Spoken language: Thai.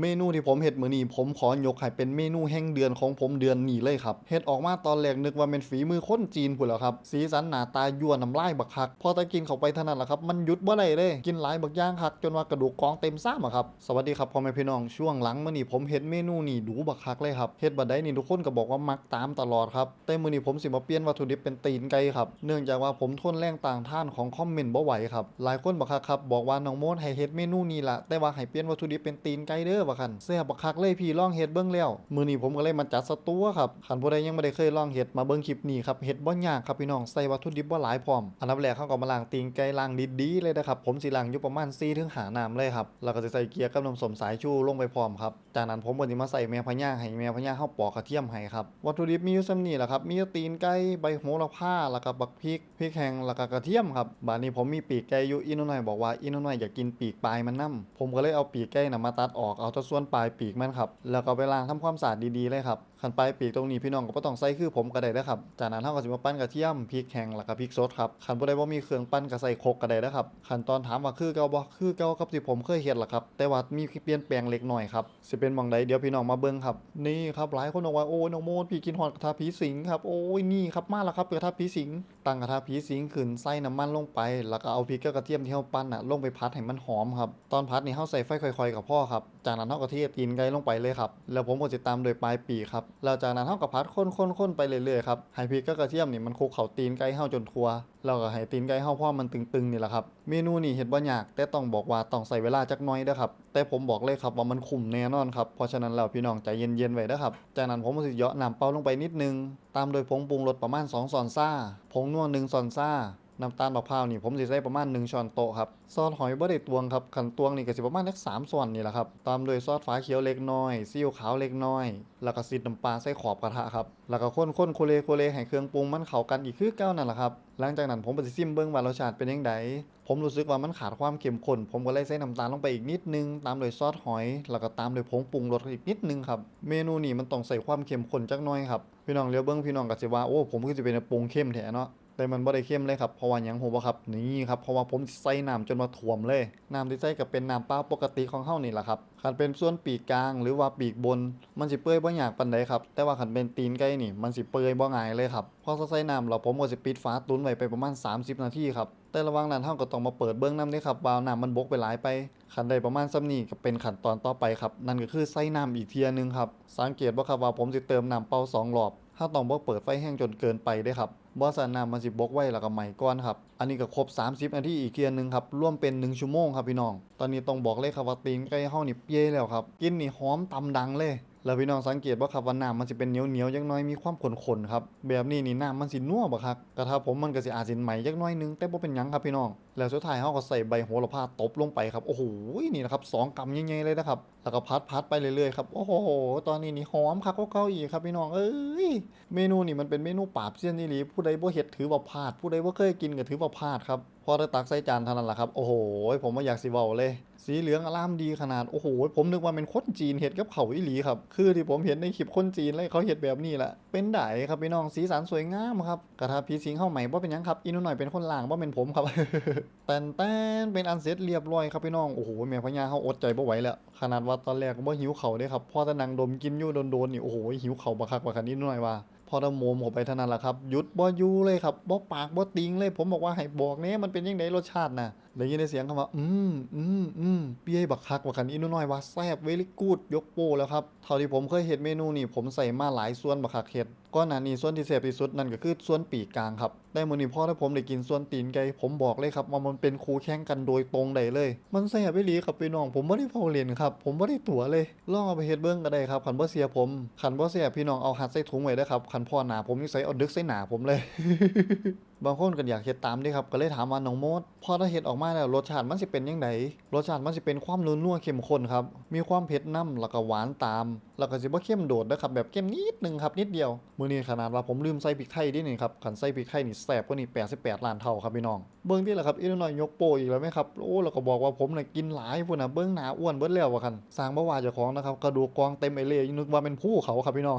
เมนูที่ผมเฮ็ดมือนี้ผมขอยกให้เป็นเมนูแห่งเดือนของผมเดือนนี้เลยครับเฮ็ดออกมาตอนแรกนึกว่าเป็นฝีมือคนจีนพุ่นแล้วครับสีสันหนาตายั่วน้ำลายบักคักพอตะกินเข้าไปเท่านั้นแหละครับมันหยุดบ่ได้เลยกินหลายบักย่างคักจนว่ากระดูกกองเต็มซ้ำอะครับสวัสดีครับพ่อแม่พี่น้องช่วงหลังมือนี้ผมเฮ็ดเมนูนี้ดูบักคักเลยครับเฮ็ดบัดใดนี่ทุกคนก็บอกว่ามักตามตลอดครับแต่มือนี้ผมสิมาเปลี่ยนวัตถุดิบเป็นตีนไก่ครับเนื่องจากว่าผมทนแรงต่างท่านของคอมเมนต์บ่ไหวครับหลายคนบักคักครับบอกว่าน้องโมดให้เฮ็ดเมนูนี้ละแต่ว่าให้เปลี่ยนวัตถุดิบเป็นตีนไก่เด้อว่าคั่นแซ่บบักคักเลยพี่ลองเฮ็ดเบิ่งแล้วมือนี้ผมก็เลยมาจัดสตูครับคันผู้ใดยังบ่ได้เคยลองเฮ็ดมาเบิ่งคลิปนี้ครับเฮ็ดบ่ยากครับพี่น้องใส่วัตถุดิบบ่หลายพร้อมอันดับแรกเขาก็มาล้างตีนไก่ล้างดีๆเลยนะครับผมสิล้างอยู่ประมาณ4ถึง5น้ำเลยครับแล้วก็สิใส่เกลือกับน้ำสมสายชูลงไปพร้อมครับจากนั้นผมก็สิมาใส่แม่พะย่าให้แม่พะย่างเฮาปอกกระเทียมให้ครับวัตถุดิบมีอยู่ส่ำนี้แหละครับมีตีนไก่ใบโหระพาแล้วก็บักพริกพริกแห้งแล้วก็กระเทียมครับบัดนี้ผมมีปีกไก่อยู่อีน้อยบอกว่าอีน้อยอยากกินปีกปลายมันนํผมก็เลยเอาปีกไก่น่ะมาตัดออกเอาจะส่วนปลายปีกมันครับ แล้วก็ไปล้างทำความสะอาดดีๆเลยครับ คันปลายปีกตรงนี้พี่น้องก็บ่ต้องใส่คือผมก็ได้เด้ครับ จากนั้นเฮาก็สิมาปั้นกระเทียมพริกแห้งแล้วก็พริกสดครับคันบ่ได้บ่มีเครื่องปั้นก็ใส่โคกก็ได้เด้ครับขั้นตอนถามว่าคือเก่าบ่คือเก่ากับที่ผมเคยเฮ็ดล่ะครับ แต่ว่ามีเปลี่ยนแปลงเล็กน้อยครับสิเป็นหม่องใดเดี๋ยวพี่น้องมาเบิ่งครับ นี่ครับหลายคนบอกว่าโอ้ยน้องโมดพี่กินฮอดกระทะผีสิงครับ โอ้ยนี่ครับมาแล้วครับกระทะผีสิงตั้งกระทะผีสิงขึ้นใส่น้ำมันลงไป แล้วก็เอาพริกกับกระเทียมที่เฮาปั้นน่ะลงไปพัดให้มันหอมครับตอนพัดนี่เฮาใส่ไฟค่อยๆกับพ่อครับจากนั้นเฮาก็เทตีนไก่ลงไปเลยครับแล้วผมก็จะตามโดยปลายปีครับแล้วจากนั้นเฮาก็พัดค้นๆๆไปเรื่อยๆครับให้พริกกับกระเทียมนี่มันคลุกเข้าตีนไก่เฮาจนทั่วแล้วก็ให้ตีนไก่เฮาพอมันตึงๆนี่แหละครับเมนูนี่เฮ็ดบ่ยากแต่ต้องบอกว่าต้องใส่เวลาจักหน่อยเด้อครับแต่ผมบอกเลยครับว่ามันคุ้มแน่นอนครับเพราะฉะนั้นแล้วพี่น้องใจเย็นๆไว้เด้อครับจากนั้นผมก็สิเหยาะน้ำเปล่าลงไปนิดนึงตามโดยผงปรุงรสประมาณ2ช้อนซ่าผงนัว1ช้อนซ่า น้ำตาลมะพร้าวนี่ผมสิใส่ประมาณ 1 ช้อนโต๊ะครับ ซอสหอยบ่ได้ตวงครับขันตวงนี่ก็สิประมาณสัก3ช้อนนี่แหละครับ ตามด้วยซอสฝาเขียวเล็กน้อยซีอิ๊วขาวเล็กน้อย แล้วก็ซีดน้ำปลาใส่ขอบกระทะครับ แล้วก็ข้นๆโคเลโคเลให้เครื่องปรุงมันเข้ากันอีกคือเก่านั่นแหละครับ หลังจากนั้นผมก็สิซิมเบิ่งว่ารสชาติเป็นจังไดผมรู้สึกว่ามันขาดความเข้มข้น ผมก็เลยใส่น้ำตาลลงไปอีกนิดนึง ตามด้วยซอสหอย แล้วก็ตามด้วยผงปรุงรสอีกนิดนึงครับ เมนูนี้มันต้องใส่ความเข้มข้นจักหน่อยครับ พี่น้องเลี้ยวเบิ่งพี่น้องก็สิว่าโอ้ผมคือสิเป็นปรุงเข้มแท้เนาะ แต่มันบ่ได้เข้มเลยครับเพราะว่าหยังฮู้บ่ครับนี่ครับเพราะว่าผมใส่น้ำจนมาท่วมเลยน้ำที่ใส่ก็เป็นน้ำเปล่าปกติของเฮานี่แหละครับคันเป็นส่วนปีกกลางหรือว่าปีกบน มันสิเปื่อยบ่ยากปานใดครับแต่ว่าคันเป็นตีนไก่นี่มันสิเปื่อยบ่ง่ายเลยครับพอใส่น้ำแล้วผมก็สิปิดฝาตุนไว้ไปประมาณ 30 นาทีครับแต่ระหว่างนั้นเฮาก็ต้องมาเปิดเบิ่งน้ำเด้ครับว่าน้ำมันบกไปหลายไปคันใดประมาณซ้ำนี้ก็เป็นขั้นตอนต่อไปครับนั่นก็คือใส่น้ำอีกเทียหนึงครับสังเกตบ่าครับว่าผมสิเติมน้ำเปล่าสองรอบถ้าต้องบ่เปิดไฟแห้งจนเกินไปเด้ครับ บอสันนำมันสิบกไว้แล้วก็ใหม่ก้อนครับ อันนี้ก็ครบ 30 นาทีอีกเกียหนึ่งครับร่วมเป็น 1 ชั่วโมงครับพี่น้อง ตอนนี้ต้องบอกเลยครับว่าตีนไก่เฮานี่เปี้ยแล้วครับ กินนี่หอมตำดังเลย แล้วพี่น้องสังเกตบ่าครับว่าน้ำมันสิเป็นเหนียวๆจักน้อยมีความข้นๆครับแบบนี้นี่น้ำมันสินัวบ่ครับกระทะผมมันก็สิอาจสิไหม้จักน้อยนึงแต่บ่เป็นหยังครับพี่น้องแล้วสุดท้ายเฮาก็ใส่ใบโหระพาตบลงไปครับโอ้โหนี่นะครับสองกำใหญ่ๆเลยนะครับแล้วก็พัดพัดๆไปเรื่อยๆครับโอ้โหตอนนี้นี่หอมคักกว่าเก่าอีกครับพี่น้องเอ้ยเมนูนี่มันเป็นเมนูปราบเซียนอีหลีผู้ใดบ่เฮ็ดถือว่าพลาด ผู้ใดบ่เคยกินก็ถือว่าพลาดครับ พอได้ตักใส่จานเท่านั้นแหละครับ โอ้โห ผมว่าอยากสิเว้าเลย สีเหลืองอลามดีขนาด โอ้โห ผมนึกว่าเป็นคนจีนเฮ็ดกับเขาอีหลีครับ คือที่ผมเห็นในคลิปคนจีนเลยเขาเฮ็ดแบบนี้แหละ เป็นไดครับพี่น้องสีสันสวยงามครับกระทะพีสิงเข้าใหม่บ่เป็นยังครับอีนูหน่อยเป็นคนล่างบ่เป็นผมครับแตนแตนเป็นอันเสร็จเรียบร้อยครับพี่น้อง โอ้โหแม่พญาเขาอดใจบ่ไหวแล้วขนาดว่าตอนแรกก็บ่หิวเขาเด้ครับพอต่นั่งดมกินอยู่โดนๆนี่โอ้โหหิวเขาบักคักบักคันนี้หน่อยว่า พอตะโมมเข้าไปเท่านั้นแหละครับหยุดบ่ยูเลยครับบ่ปากบ่ติงเลย ผมบอกว่าให้บอกแหน่มันเป็นยังไงรสชาติน่ะได้ยินได้เสียงคำว่า อืมอืมอืมเปี้ยบักคักบักคันนี้น้อยว่าแซ่บเวลิกูดยกโปแล้วครับเท่าที่ผมเคยเฮ็ดเมนูนี่ผมใส่มาหลายส่วนบักคักเฮ็ดก้อนหนานี้ส่วนที่แซ่บที่สุดนั่นก็คือส่วนปีกกลางครับแต่มื้อนี้พอถ้าผมได้กินส่วนตีนไก่ผมบอกเลยครับว่ามันเป็นคู่แข่งกันโดยตรงได้เลย มันแซ่บอีหลีครับพี่น้อง ผมบ่ได้เฝ้าเล่นครับ ผมบ่ได้ตั๋วเลยลองเอาไปเฮ็ดเบิ่งก็ได้ครับคันบ่เสียผมคันบ่เสียพี่น้องเอาหัดใส่ถุงไว้เด้ครับคันพ่อหนาผมนี่ใส่เอาดึกใส่หนาผมเลย บางคนก็อยากเฮ็ดตามด้วยครับ ก็เลยถามว่าน้องโมดพอถ้าเฮ็ดออกมาแล้วรสชาติมันสิเป็นจังไดรสชาติมันสิเป็นความนัวๆเข้มข้นครับ มีความเผ็ดนำแล้วก็หวานตาม แล้วก็สิบ่เข้มโดดนะครับ แบบเข้มนิดนึงครับนิดเดียว มื้อนี้ขนาดว่าผมลืมใส่พริกไทยดินี่ครับคันใส่พริกไทยนี่แซ่บกว่านี่88ล้านเท่าครับพี่น้อง เบิ่งที่ละครับอีน้อยยกโปอีกแล้วไหมครับ โอ้แล้วก็บอกว่าผมน่ะกินหลายพุ่นน่ะเบิ่งหนาอ้วนเบิดแล้วว่าคันสร้างบ่ว่าเจ้าของนะครับกระดูกกองเต็มไอเล่นึกว่าเป็นผู้เขาครับพี่น้อง